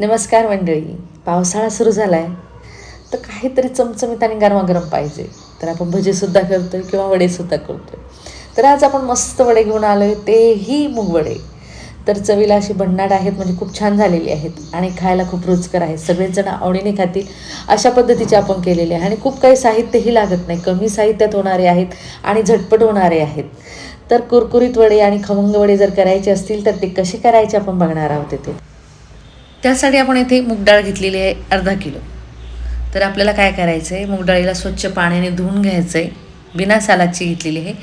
नमस्कार मंडळी पावसाळा सुरू झाला आहे तर काहीतरी चमचमीत आणि गरमागरम पाहिजे. तर आपण भजेसुद्धा करतो आहे किंवा वडेसुद्धा करतो आहे तर आज आपण मस्त वडे घेऊन आलो आहे तेही मूग वडे तर चवीला अशी भन्नाट आहेत म्हणजे खूप छान झालेली आहेत आणि खायला खूप रुचकर आहेत. सगळेच जण आवडीने खातील अशा पद्धतीचे आपण केलेले आहे. आणि खूप काही साहित्यही लागत नाही. कमी साहित्यात होणारे आहेत आणि झटपट होणारे आहेत. तर कुरकुरीत वडे आणि खमंग वडे जर करायचे असतील तर ते कसे करायचे आपण बघणार आहोत ते त्यासाठी आपण इथे मूग डाळ घेतलेली आहे अर्धा किलो. तर आपल्याला काय करायचं आहे मूगडाळीला स्वच्छ पाण्याने धुवून घ्यायचं आहे बिना सालाची घेतलेली आहे.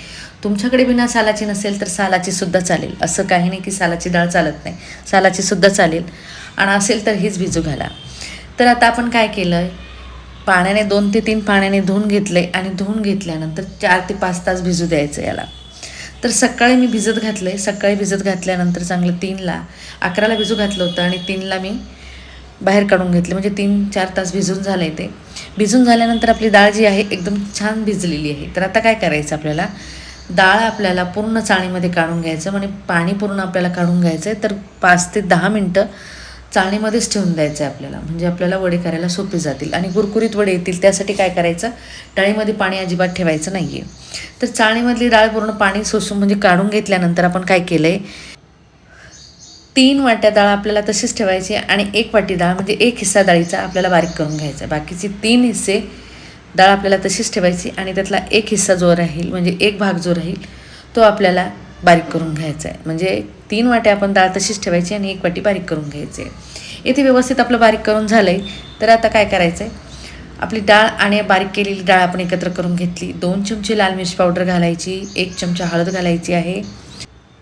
तुमच्याकडे बिना सालाची नसेल तर सालाची सुद्धा चालेल. असं काही नाही की सालाची डाळ चालत नाही. सालाची सुद्धा चालेल. आणि असेल तर हीच भिजू घाला. तर आता आपण काय केलं आहे पाण्याने दोन ते तीन पाण्याने धुवून घेतले आणि धुवून घेतल्यानंतर चार ते पाच तास भिजू द्यायचं याला. तर सकाळी मी भिजत घातलं आहे सकाळी भिजत घातल्यानंतर चांगलं तीनला अकराला भिजू घातलं होतं आणि तीनला मी बाहेर काढून घेतले. म्हणजे तीन चार तास भिजून झालं आहे ते. भिजून झाल्यानंतर आपली डाळ जी आहे एकदम छान भिजलेली आहे. तर आता काय करायचं आपल्याला? डाळ आपल्याला पूर्ण चाळीमध्ये काढून घ्यायचं. म्हणजे पाणी पूर्ण आपल्याला काढून घ्यायचं आहे तर पाच ते दहा मिनटं चाळणीमध्येच ठेवून द्यायचं आहे आपल्याला. म्हणजे आपल्याला वडे करायला सोपे जातील. आणि कुरकुरीत वडे येतील त्यासाठी काय करायचं? डाळीमध्ये पाणी अजिबात ठेवायचं नाही आहे तर चाळणीमधली डाळ पूर्ण पाणी सोसून म्हणजे काढून घेतल्यानंतर आपण काय केलं आहे तीन वाट्या डाळ आपल्याला तशीच ठेवायची आणि एक वाटी डाळ म्हणजे एक हिस्सा डाळीचा आपल्याला बारीक करून घ्यायचा बाकीचे तीन हिस्से डाळ आपल्याला तशीच ठेवायची आणि त्यातला एक हिस्सा जो राहील म्हणजे एक भाग जो राहील तो आपल्याला बारीक करून घ्यायचं आहे म्हणजे तीन वाट्या आपण डाळ तशीच ठेवायची आणि एक वाटी बारीक करून घ्यायची. आहे इथे व्यवस्थित आपलं बारीक करून झालं आहे तर आता काय करायचं आहे आपली डाळ आणि बारीक केलेली डाळ आपण एकत्र करून घेतली. दोन चमचे लाल मिरची पावडर घालायची. एक चमचा हळद घालायची आहे.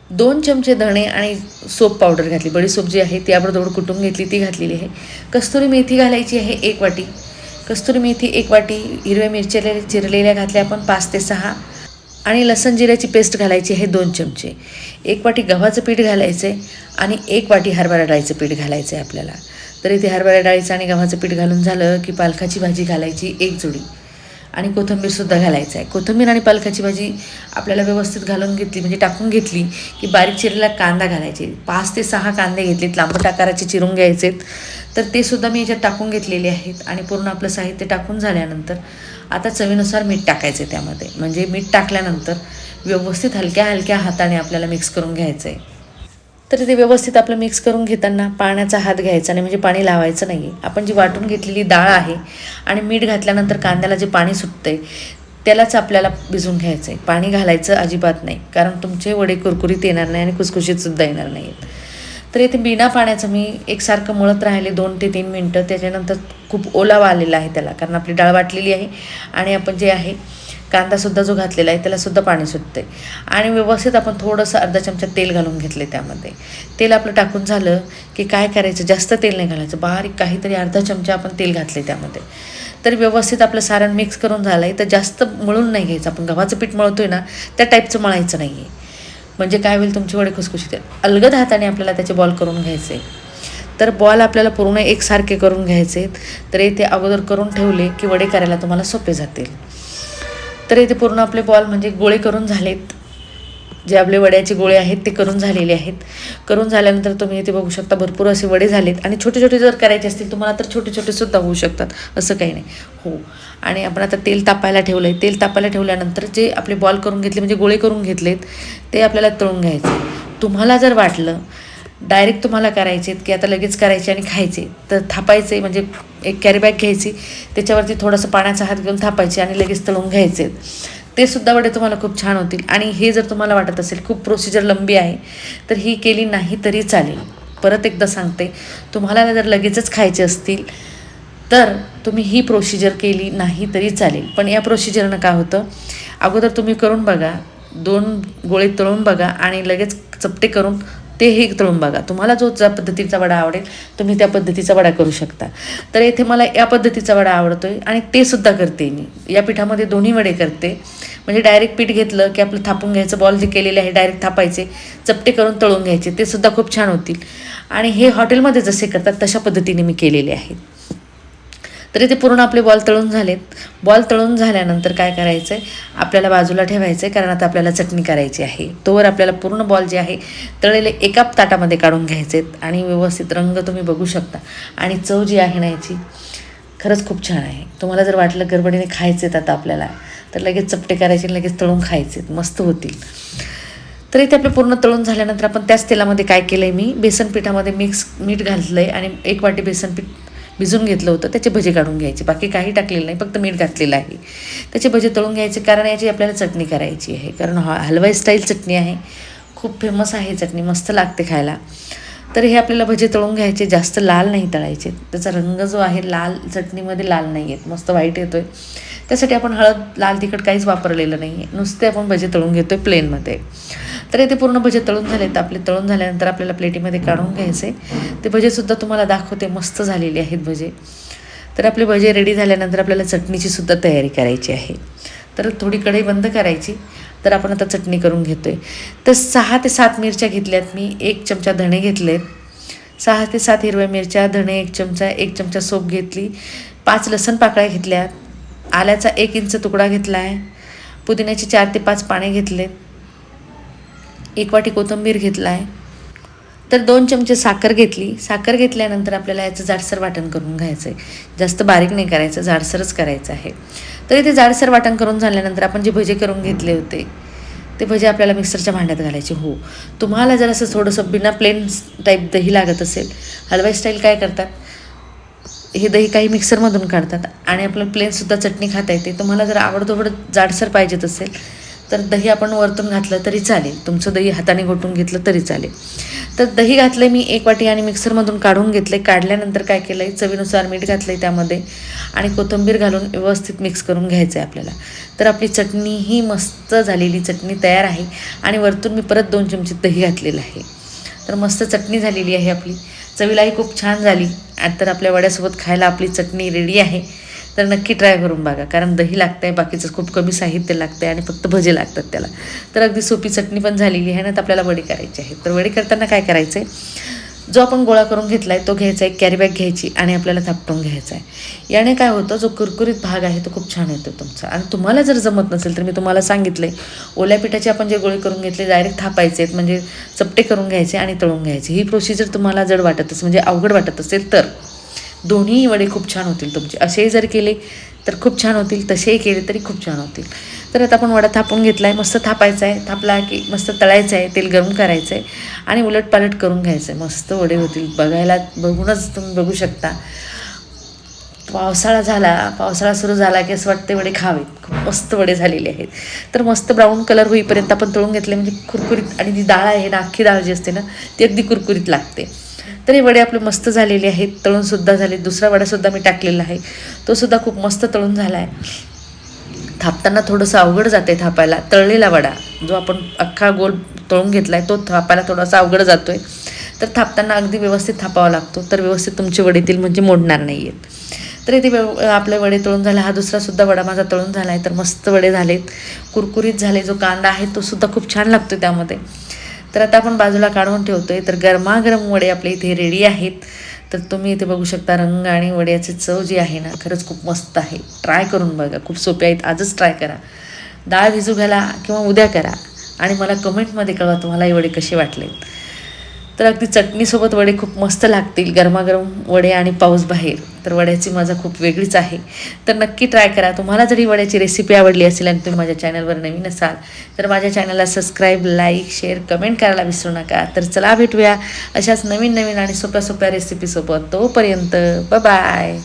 दोन चमचे धणे आणि सोप पावडर घातली. बडीसोप जी आहे ती आपण दोड कुटून घेतली ती घातलेली आहे. कस्तुरी मेथी घालायची आहे एक वाटी. कस्तुरी मेथी एक वाटी हिरव्या मिरच्या चिरलेल्या घातल्या आपण पाच ते सहा. आणि लसण जिऱ्याची पेस्ट घालायची हे दोन चमचे. एक वाटी गव्हाचं पीठ घालायचं आहे आणि एक वाटी हरभरा डाळीचं पीठ घालायचं आहे आपल्याला. तर इथे हरभरा डाळीचं आणि गव्हाचं पीठ घालून झालं की पालकाची भाजी घालायची एक जोडी. आणि कोथिंबीरसुद्धा घालायचं आहे कोथिंबीर आणि पालकाची भाजी आपल्याला व्यवस्थित घालून घेतली म्हणजे टाकून घेतली की बारीक चिरलेला कांदा घालायचे. पाच ते सहा कांदे घेतलेत लांबट आकाराचे चिरून घ्यायचेत. तर ते सुद्धा मी याच्यात टाकून घेतलेले आहेत आणि पूर्ण आपलं साहित्य टाकून झाल्यानंतर आता चवीनुसार मीठ टाकायचं आहे त्यामध्ये. म्हणजे मीठ टाकल्यानंतर व्यवस्थित हलक्या हलक्या हाताने आपल्याला मिक्स करून घ्यायचं आहे तर ते व्यवस्थित आपलं मिक्स करून घेताना पाण्याचा हात घ्यायचा नाही म्हणजे पाणी लावायचं नाही. आपण जी वाटून घेतलेली डाळ आहे आणि मीठ घातल्यानंतर कांद्याला जे पाणी सुटतं आहे त्यालाच आपल्याला भिजून घ्यायचं आहे पाणी घालायचं अजिबात नाही कारण तुमचे वडे कुरकुरीत येणार नाही आणि खुसखुशीतसुद्धा येणार नाहीत. तर इथे बिना पाण्याचं मी एकसारखं मळत राहिले दोन ते तीन मिनटं. त्याच्यानंतर खूप ओलावा आलेला आहे त्याला कारण आपली डाळ वाटलेली आहे आणि आपण जे आहे कांदासुद्धा जो घातलेला आहे त्यालासुद्धा पाणी सुटतं आहे आणि व्यवस्थित आपण थोडंसं अर्धा चमचा तेल घालून घेतले त्यामध्ये. तेल आपलं टाकून झालं की काय करायचं जास्त तेल नाही घालायचं. बारीक काहीतरी अर्धा चमचा आपण तेल घातले त्यामध्ये. तर व्यवस्थित आपलं सारण मिक्स करून झालं आहे तर जास्त मळून नाही घ्यायचं. आपण गव्हाचं पीठ मळतो आहे ना त्या टाईपचं मळायचं नाही आहे म्हणजे काय होईल तुमची वडे खुसखुशीत अलगद हाताने आपल्याला त्याचे बॉल करून घ्यायचे. तर बॉल आपल्याला पूर्ण एकसारखे करून घ्यायचे. तर येथे अगोदर करून ठेवले की वडे करायला तुम्हाला सोपे जातील. तर येथे पूर्ण आपले बॉल म्हणजे गोळे करून झालेत. जे आपले वड्याचे गोळे आहेत ते करून झालेले आहेत. करून झाल्यानंतर तुम्ही इथे बघू शकता भरपूर असे वडे झालेत. आणि छोटे छोटे जर करायचे असतील तुम्हाला तर छोटे छोटे सुद्धा होऊ शकतात. असं काही नाही. हो. आणि आपण आता तेल तापायला ठेवलं आहे तेल तापायला ठेवल्यानंतर जे आपले बॉल करून घेतले म्हणजे गोळे करून घेतलेत ते आपल्याला तळून घ्यायचे. तुम्हाला जर वाटलं डायरेक्ट तुम्हाला करायचे की आता लगेच करायचे आणि खायचे तर थापायचे म्हणजे एक कॅरीबॅग घ्यायची त्याच्यावरती थोडंसं पाण्याचा हात घेऊन थापायचे आणि लगेच तळून घ्यायचे. ते सुद्धा वडे तुम्हाला खूप छान होतील. आणि हे जर तुम्हाला वाटत असेल खूप प्रोसिजर लंबी आहे तर ही केली नाही तरी चालेल. परत एकदा सांगते तुम्हाला जर लगेचच खायचे असतील तर तुम्ही ही प्रोसिजर केली नाही तरी चालेल. पण या प्रोसिजरनं काय होतं? अगोदर तुम्ही करून बघा दोन गोळे तळून बघा आणि लगेच चपटे करून ते हे तळून बघा. तुम्हाला जो ज्या पद्धतीचा वडा आवडेल तुम्ही त्या पद्धतीचा वडा करू शकता. तर येथे मला या पद्धतीचा वडा आवडतो आहे आणि ते सुद्धा करते मी. या पिठामध्ये दोन्ही वडे करते. म्हणजे डायरेक्ट पीठ घेतलं की आपलं थापून घ्यायचं बॉल जे केलेले आहे डायरेक्ट थापायचे चपटे करून तळून घ्यायचे. ते सुद्धा खूप छान होतील. आणि हे हॉटेलमध्ये जसे करतात तशा पद्धतीने मी केलेले आहेत. तरी ते पूर्ण आपले बॉल तळून झालेत. बॉल तळून झाल्यानंतर काय करायचं आहे आपल्याला बाजूला ठेवायचं आहे कारण आता आपल्याला चटणी करायची आहे. तोवर आपल्याला पूर्ण बॉल जे आहे तळलेले एका ताटामध्ये काढून घ्यायचे आहेत आणि व्यवस्थित रंग तुम्ही बघू शकता. आणि चव जी आहे ना याची खरंच खूप छान आहे. तुम्हाला जर वाटलं गडबडीने खायचे आहेत आता आपल्याला तर लगेच चपटे करायचे आणि लगेच तळून खायचे आहेत मस्त होतील. तर इथे आपले पूर्ण तळून झाल्यानंतर आपण त्याच तेलामध्ये काय केलं आहे मी? बेसन पिठामध्ये मिक्स मीठ घातलं आहे आणि एक वाटी बेसन पीठ भिजून घेतलं होतं त्याचे भजे काढून घ्यायचे. बाकी काही टाकलेलं नाही फक्त मीठ घातलेलं आहे. त्याचे भजे तळून घ्यायचे कारण याची आपल्याला चटणी करायची आहे. कारण हा हलवाई स्टाईल चटणी आहे. खूप फेमस आहे चटणी मस्त लागते खायला. तर हे आपल्याला भजे तळून घ्यायचे जास्त लाल नाही तळायचे. त्याचा रंग जो आहे लाल चटणीमध्ये लाल नाही आहेत मस्त वाईट येतो आहे त्यासाठी आपण हळद लाल तिखट काहीच वापरलेलं नाही आहे नुसते आपण भजे तळून घेतो आहे प्लेनमध्ये तर इथे पूर्ण भजे तळून झाले तर आपले तळून झाल्यानंतर आपल्याला प्लेटीमध्ये काढून घ्यायचे. ते भजेसुद्धा तुम्हाला दाखवते. मस्त झालेले आहेत भजे. तर आपले भजे रेडी झाल्यानंतर आपल्याला चटणीची सुद्धा तयारी करायची आहे. तर थोडी कढई बंद करायची. तर आपण आता चटणी करून घेतो आहे तर सहा ते सात मिरच्या घेतल्यात मी. एक चमचा धणे घेतले सहा ते सात हिरव्या मिरच्या धणे एक चमचा एक चमचा सोप घेतली. पाच लसण पाकळ्या घेतल्यात. आल्याचा एक इंच तुकडा घेतला आहे पुदिन्याचे चार ते पाच पाने घेतलेत. एक वाटी कोथिंबीर घेतला आहे तर दोन चमचे साखर घेतली. साखर घेतल्यानंतर आपल्याला याचं जाडसर वाटण करून घ्यायचं आहे जास्त बारीक नाही करायचं जाडसरच करायचं आहे. तर इथे जाडसर वाटण करून झाल्यानंतर आपण जे भजे करून घेतले होते ते भजे आपल्याला मिक्सरच्या भांड्यात घालायचे. हो. तुम्हाला जर असं थोडंसं बिना प्लेन टाईप दही लागत असेल हलवाई स्टाईल काय करतात? हे दही काही मिक्सरमधून काढतात आणि आपलं प्लेनसुद्धा चटणी खाता येते. तुम्हाला जर आवडतोवड जाडसर पाहिजेत असेल तर दही आपण वरतून घातलं तरी चालेल. तुमचं दही हाताने घोटून घेतलं तरी चालेल. तर दही घातलं मी एक वाटी आणि मिक्सरमधून काढून घेतलं काढल्यानंतर काय केलं आहे चवीनुसार मीठ घातलं आहे त्यामध्ये आणि कोथिंबीर घालून व्यवस्थित मिक्स करून घ्यायचं आहे आपल्याला. तर आपली चटणी ही मस्त झालेली चटणी तयार आहे आणि वरतून मी परत दोन चमचे दही घातलेलं आहे. तर मस्त चटणी झालेली आहे आपली. चवीलाही खूप छान झाली. तर आपल्या वड्यासोबत खायला आपली चटणी रेडी आहे. तर नक्की ट्राय करून बघा. कारण दही लागतं आहे बाकीचं खूप कमी साहित्य लागतं आहे आणि फक्त भजे लागतात त्याला. तर अगदी सोपी चटणी पण झालेली आहे ना तर आपल्याला वडी करायची आहे. तर वडी करताना काय करायचं आहे जो आपण गोळा करून घेतला आहे तो घ्यायचा एक कॅरीबॅग घ्यायची आणि आपल्याला थापटून घ्यायचा आहे. याने काय होतं जो कुरकुरीत भाग आहे तो खूप छान येतो तुमचा. आणि तुम्हाला जर जमत नसेल तर मी तुम्हाला सांगितलं आहे ओल्या पिठाचे आपण जे गोळे करून घेतले डायरेक्ट थापायचे आहेत. म्हणजे चपटे करून घ्यायचे आणि तळून घ्यायचे. ही प्रोसिजर तुम्हाला जड वाटत असेल म्हणजे अवघड वाटत असेल तर दोन्ही वडे खूप छान होतील तुमचे. असेही जर केले तर खूप छान होतील. तसेही केले तरी खूप छान होतील. तर आता आपण वडा थापून घेतला आहे मस्त थापायचा आहे थापला की मस्त तळायचं आहे तेल गरम करायचं आहे आणि उलट पालट करून घ्यायचं आहे मस्त वडे होतील. बघायला बघूनच तुम्ही बघू शकता. पावसाळा झाला. पावसाळा सुरू झाला की असं वाटते वडे खावेत खूप मस्त वडे झालेले आहेत. तर मस्त ब्राऊन कलर होईपर्यंत आपण तळून घेतले म्हणजे कुरकुरीत आणि जी डाळ आहे ना अख्खी डाळ जी असते ना ती अगदी कुरकुरीत लागते. तर हे वडे आपले मस्त झालेले आहेत तळूनसुद्धा झाले दुसरा वडासुद्धा मी टाकलेला आहे. तो सुद्धा खूप मस्त तळून झाला आहे थापताना थोडंसं अवघड जाते थापायला. तळलेला वडा जो आपण अख्खा गोल तळून घेतला आहे तो थापायला थोडासा अवघड जातो आहे तर थापताना अगदी व्यवस्थित थापावा लागतो. तर व्यवस्थित तुमचे वडीतील म्हणजे मोडणार नाही आहेत तर इथे व्यव आपले वडे तळून झाले. हा दुसरासुद्धा वडा माझा तळून झाला आहे तर मस्त वडे झालेत. कुरकुरीत झाले जो कांदा आहे तोसुद्धा खूप छान लागतो त्यामध्ये. तर आता आपण बाजूला काढून ठेवतोय. तर गरमागरम वडे आपले इथे रेडी आहेत. तर तुम्ही इथे बघू शकता रंग आणि वड्याची चव जी आहे ना खरंच खूप मस्त आहे. ट्राय करून बघा. खूप सोपे आहेत. आजच ट्राय करा. डाळ भिजू घाला किंवा उद्या करा. आणि मला कमेंटमध्ये कळवा तुम्हाला हे वडे कसे वाटले तर अगदी चटणीसोबत वडे खूप मस्त लागतील. गरमागरम वडे आणि पाऊस बाहेर. तर वड्याची मजा खूप वेगळीच आहे. तर नक्की ट्राय करा. तुम्हाला जरी वड्याची रेसिपी आवडली असेल आणि तुम्ही माझ्या चॅनलवर नवीन असाल तर माझ्या चॅनलला सबस्क्राईब लाईक शेअर कमेंट करायला विसरू नका. तर चला भेटूया अशाच नवीन नवीन आणि सोप्या सोप्या रेसिपीसोबत तोपर्यंत बाय